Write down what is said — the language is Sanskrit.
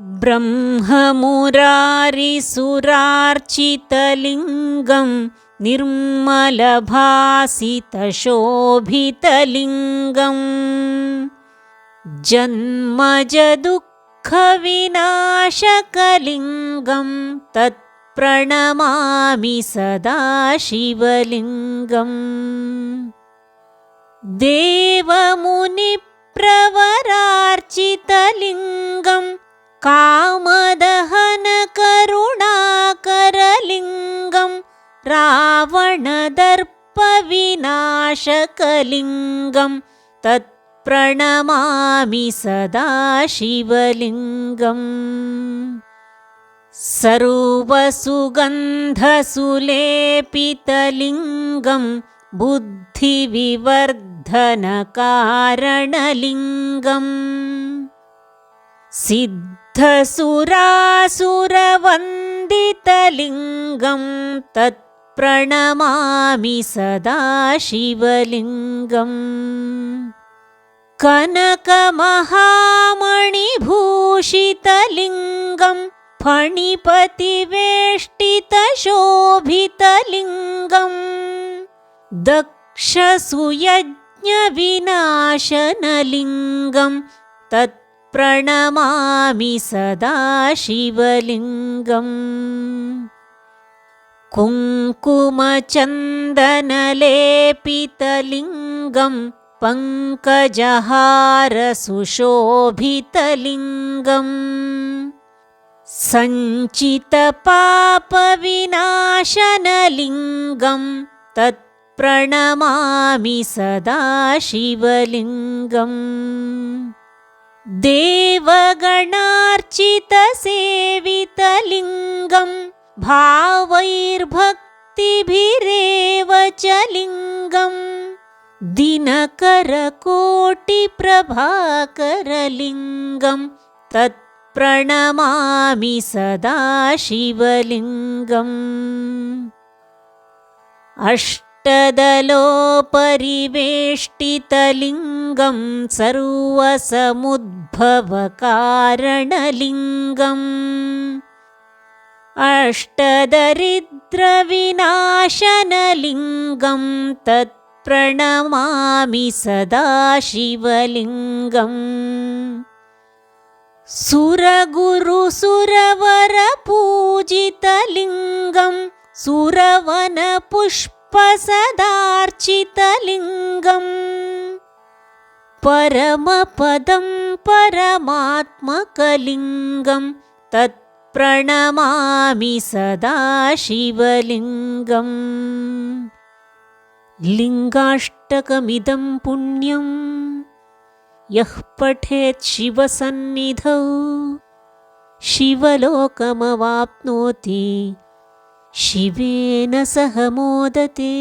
ब्रह्ममुरारिसुरार्चितलिङ्गं निर्मलभासितशोभितलिङ्गम् जन्मजदुःखविनाशकलिङ्गं तत्प्रणमामि सदा शिवलिङ्गम् देवमुनिप्रवरार्चितलिङ्गं रावणदर्पविनाशकलिङ्गं तत्प्रणमामि सदा शिवलिङ्गम् सर्वसुगन्धसुलेपितलिङ्गं बुद्धिविवर्धनकारणलिङ्गम्। सिद्धसुरासुरवन्दितलिङ्गं तत्प्रणमामि सदा शिवलिङ्गम्। कनकमहामणिभूषितलिङ्गं फणिपतिवेष्टितशोभितलिङ्गम्। दक्षसुयज्ञविनाशनलिङ्गं तत्प्रणमामि सदा शिवलिङ्गम् कुङ्कुमचन्दनलेपितलिङ्गं पङ्कजहारसुशोभितलिङ्गम्। सञ्चितपापविनाशनलिङ्गं तत्प्रणमामि सदा शिवलिङ्गम् देवगणार्चितसेवितलिङ्गं भावैर्भक्तिभिरेव च लिङ्गम् दिनकरकोटिप्रभाकरलिङ्गं तत्प्रणमामि सदा शिवलिङ्गम् अष्टदलोपरिवेष्टितलिङ्गं सर्वसमुद्भवकारणलिङ्गम् अष्टदरिद्रविनाशनलिङ्गं तत्प्रणमामि सदा शिवलिङ्गम् सुरगुरुसुरवरपूजितलिङ्गं सुरवनपुष्पसदार्चितलिङ्गम्। परमपदं परमात्मकलिङ्गं तत्प्रणमामि सदा शिवलिङ्गम् लिङ्गाष्टकमिदं पुण्यम् यः पठेत् शिवसन्निधौ। शिवलोकमवाप्नोति शिवेन सह मोदते